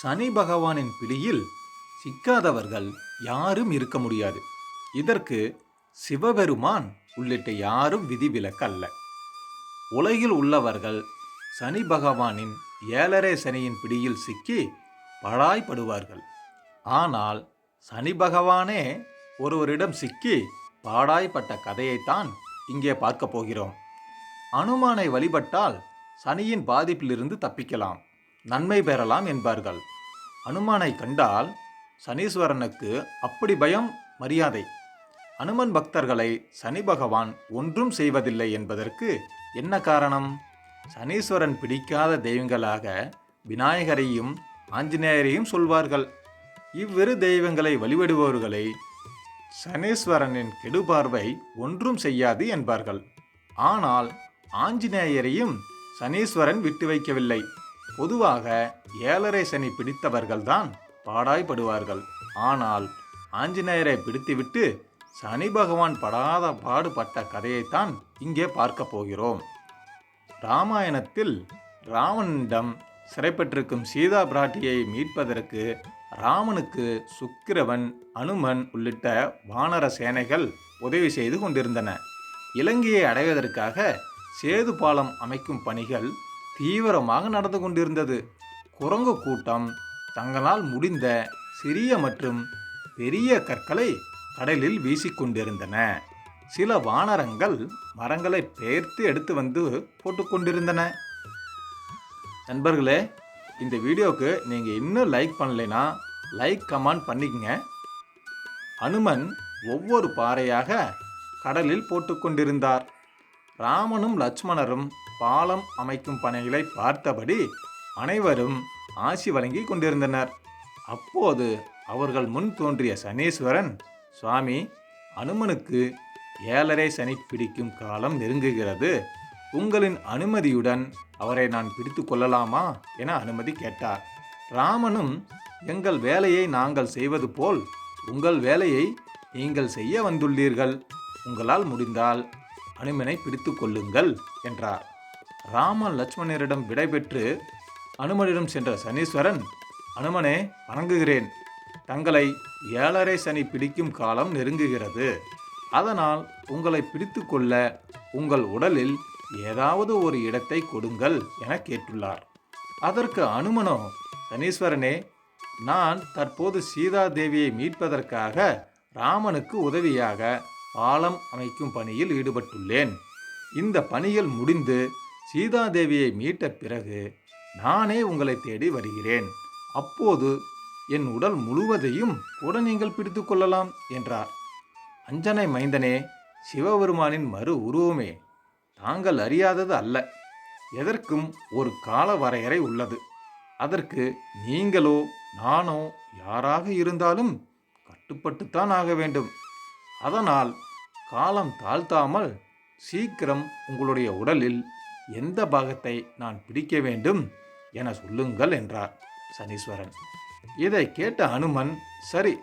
சனி பகவானின் பிடியில் சிக்காதவர்கள் யாரும் இருக்க முடியாது. இதற்கு சிவபெருமான் உள்ளிட்ட யாரும் விதிவிலக்கல்ல. உலகில் உள்ளவர்கள் சனி பகவானின் ஏழரை சனியின் பிடியில் சிக்கி பாழாய்ப்படுவார்கள். ஆனால் சனி பகவானே ஒருவரிடம் சிக்கி பாடாய்ப்பட்ட கதையைத்தான் இங்கே பார்க்க போகிறோம். அனுமானை வழிபட்டால் சனியின் பாதிப்பிலிருந்து தப்பிக்கலாம். நன்மை பெறலாம் என்பார்கள். அனுமானை கண்டால் சனீஸ்வரனுக்கு அப்படி பயம் மரியாதை. அனுமன் பக்தர்களை சனி பகவான் ஒன்றும் செய்வதில்லை என்பதற்கு என்ன காரணம்? சனீஸ்வரன் பிடிக்காத தெய்வங்களாக விநாயகரையும் ஆஞ்சநேயரையும் சொல்வார்கள். இவ்விரு தெய்வங்களை வழிபடுபவர்களை சனீஸ்வரனின் கெடுபார்வை ஒன்றும் செய்யாது என்பார்கள். ஆனால் ஆஞ்சநேயரையும் சனீஸ்வரன் விட்டு வைக்கவில்லை. பொதுவாக ஏழரை சனி பிடித்தவர்கள்தான் பாடாய்படுவார்கள். ஆனால் ஆஞ்சநேயரை பிடித்துவிட்டு சனி பகவான் படாத பாடுபட்ட கதையைத்தான் இங்கே பார்க்க போகிறோம். ராமாயணத்தில் ராவனிடம் சிறைப்பட்டிருக்கும் சீதா பிராட்டியை மீட்பதற்கு ராமனுக்கு சுக்கிரவன் அனுமன் உள்ளிட்ட வானர சேனைகள் உதவி செய்து கொண்டிருந்தன. இலங்கையை அடைவதற்காக சேது பாலம் அமைக்கும் பணிகள் தீவிரமாக நடந்து கொண்டிருந்தது. குரங்கு கூட்டம் தங்களால் முடிந்த சிறிய மற்றும் பெரிய கற்களை கடலில் வீசிக்கொண்டிருந்தன சில வானரங்கள் மரங்களை பெயர்த்து எடுத்து வந்து போட்டுக்கொண்டிருந்தன நண்பர்களே இந்த வீடியோவுக்கு நீங்கள் இன்னும் லைக் பண்ணலைன்னா லைக் கமெண்ட் பண்ணிக்கங்க. அனுமன் ஒவ்வொரு பாறையாக கடலில் போட்டுக்கொண்டிருந்தார் ராமனும் லட்சுமணரும் பாலம் அமைக்கும் பணிகளை பார்த்தபடி அனைவரும் ஆசி வழங்கி கொண்டிருந்தனர். அப்போது அவர்கள் முன் தோன்றிய சனீஸ்வரன் சுவாமி அனுமனுக்கு ஏழரை சனி பிடிக்கும் காலம் நெருங்குகிறது. உங்களின் அனுமதியுடன் அவரை நான் பிடித்து கொள்ளலாமா? என அனுமதி கேட்டார். ராமனும் எங்கள் வேலையை நாங்கள் செய்வது போல் உங்கள் வேலையை நீங்கள் செய்ய வந்துள்ளீர்கள். உங்களால் முடிந்தால் அனுமனை பிடித்து கொள்ளுங்கள் என்றார். ராமன் லட்சுமணரிடம் விடைபெற்று அனுமனிடம் சென்ற சனீஸ்வரன் அனுமனே வணங்குகிறேன். தங்களை ஏழரை சனி பிடிக்கும் காலம் நெருங்குகிறது. அதனால் உங்களை பிடித்து கொள்ள உங்கள் உடலில் ஏதாவது ஒரு இடத்தை கொடுங்கள் என கேட்டுள்ளார். அதற்கு அனுமனோ சனீஸ்வரனே நான் தற்போது சீதா தேவியை மீட்பதற்காக ராமனுக்கு உதவியாக பாலம் அமைக்கும் பணியில் ஈடுபட்டுள்ளேன். இந்த பணிகள் முடிந்து சீதாதேவியை மீட்ட பிறகு நானே உங்களை தேடி வருகிறேன். அப்போது என் உடல் முழுவதையும் கூட நீங்கள் பிடித்து கொள்ளலாம் என்றார். அஞ்சனை மைந்தனே சிவபெருமானின் மறு உருவமே தாங்கள் அறியாதது அல்ல. எதற்கும் ஒரு கால வரையறை உள்ளது. அதற்கு நீங்களோ நானோ யாராக இருந்தாலும் கட்டுப்பட்டுத்தான் ஆக வேண்டும். அதனால் காலம் தாழ்த்தாமல் சீக்கிரம் உங்களுடைய உடலில் எந்த பாகத்தை நான் பிடிக்க வேண்டும் என சொல்லுங்கள் என்றார் சனீஸ்வரன். இதை கேட்ட அனுமன் சரி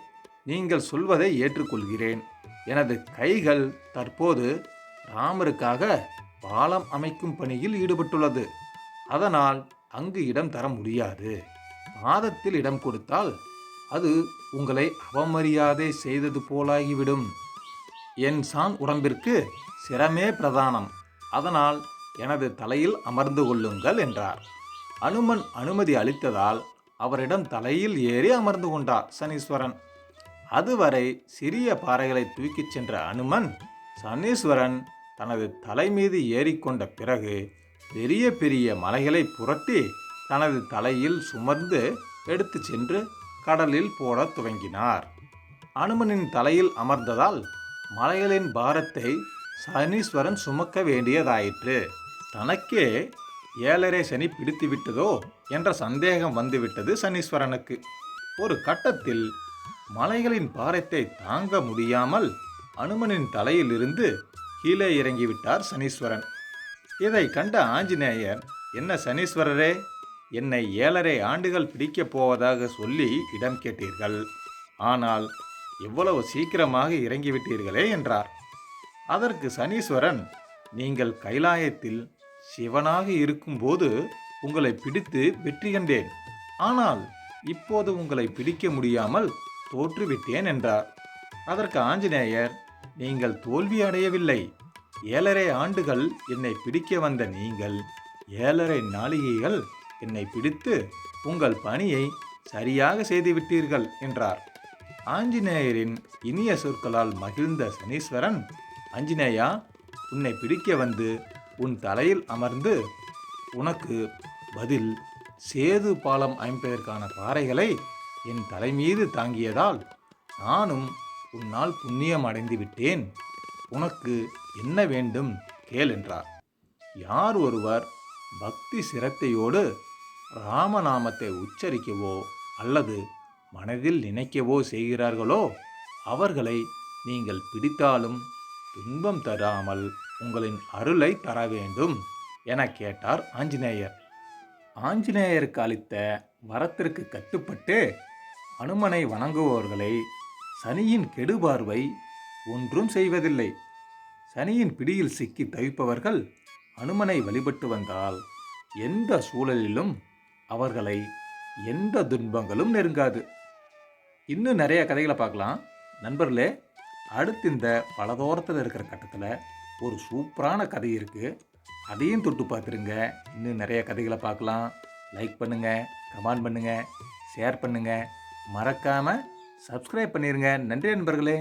நீங்கள் சொல்வதை ஏற்றுக்கொள்கிறேன். எனது கைகள் தற்போது ராமருக்காக பாலம் அமைக்கும் பணியில் ஈடுபட்டுள்ளது. அதனால் அங்கு இடம் தர முடியாது. பாதத்தில் இடம் கொடுத்தால் அது உங்களை அவமரியாதை செய்தது போலாகிவிடும். என் சான் உடம்பிற்கு சிரமே பிரதானம். அதனால் எனது தலையில் அமர்ந்து கொள்ளுங்கள் என்றார். அனுமன் அனுமதி அளித்ததால் அவரிடம் தலையில் ஏறி அமர்ந்து கொண்டார் சனீஸ்வரன். அதுவரை சிறிய பாறைகளை தூக்கிச் சென்ற அனுமன் சனீஸ்வரன் தனது தலை மீது ஏறிக்கொண்ட பிறகு பெரிய பெரிய மலைகளை புரட்டி தனது தலையில் சுமந்து எடுத்து சென்று கடலில் போடத் துவங்கினார். அனுமனின் தலையில் அமர்ந்ததால் மலைகளின் பாரத்தை சனீஸ்வரன் சுமக்க வேண்டியதாயிற்று. தனக்கே ஏழரை சனி பிடித்து விட்டதோ என்ற சந்தேகம் வந்துவிட்டது சனீஸ்வரனுக்கு. ஒரு கட்டத்தில் மலைகளின் பாரத்தை தாங்க முடியாமல் அனுமனின் தலையிலிருந்து கீழே இறங்கிவிட்டார் சனீஸ்வரன். இதை கண்ட ஆஞ்சநேயர் என்ன சனீஸ்வரரே என்னை ஏழரை ஆண்டுகள் பிடிக்கப் போவதாக சொல்லி இடம் கேட்டீர்கள். ஆனால் எவ்வளவு சீக்கிரமாக இறங்கிவிட்டீர்களே என்றார். அதற்கு சனீஸ்வரன் நீங்கள் கைலாயத்தில் சிவனாக இருக்கும்போது உங்களை பிடித்து வெற்றி கண்டேன். ஆனால் இப்போது உங்களை பிடிக்க முடியாமல் தோற்றுவிட்டேன் என்றார். அதற்கு ஆஞ்சநேயர் நீங்கள் தோல்வி அடையவில்லை. ஏழரை ஆண்டுகள் என்னை பிடிக்க வந்த நீங்கள் ஏழரை நாளிகைகள் என்னை பிடித்து உங்கள் பணியை சரியாக செய்துவிட்டீர்கள் என்றார். ஆஞ்சநேயரின் இனிய சொற்களால் மகிழ்ந்த சனீஸ்வரன் ஆஞ்சநேயா உன்னை பிடிக்க வந்து உன் தலையில் அமர்ந்து உனக்கு பதில் சேது பாலம் அமைப்பதற்கான பாறைகளை என் தலை மீது தாங்கியதால் நானும் உன்னால் புண்ணியம் அடைந்து விட்டேன். உனக்கு என்ன வேண்டும் கேள் என்றார். யார் ஒருவர் பக்தி சிரத்தையோடு ராமநாமத்தை உச்சரிக்கவோ அல்லது மனதில் நினைக்கவோ செய்கிறார்களோ அவர்களை நீங்கள் பிடித்தாலும் துன்பம் தராமல் உங்களின் அருளை தர வேண்டும் என கேட்டார் ஆஞ்சநேயர். ஆஞ்சநேயருக்கு அளித்த வரத்திற்கு கட்டுப்பட்டு அனுமனை வணங்குபவர்களை சனியின் கெடுபார்வை ஒன்றும் செய்வதில்லை. சனியின் பிடியில் சிக்கி தவிப்பவர்கள் அனுமனை வழிபட்டு வந்தால் எந்த சூழலிலும் அவர்களை எந்த துன்பங்களும் நெருங்காது. இன்னும் நிறைய கதைகளை பார்க்கலாம். நண்பர்களே அடுத்து இந்த பலதோரத்தில் இருக்கிற கட்டத்தில் ஒரு சூப்பரான கதை இருக்குது அதையும் தொட்டு பார்த்துருங்க. இன்னும் நிறைய கதைகளை பார்க்கலாம். லைக் பண்ணுங்கள் கமெண்ட் பண்ணுங்கள் ஷேர் பண்ணுங்கள் மறக்காமல் சப்ஸ்கிரைப் பண்ணிடுங்க நன்றி நண்பர்களே.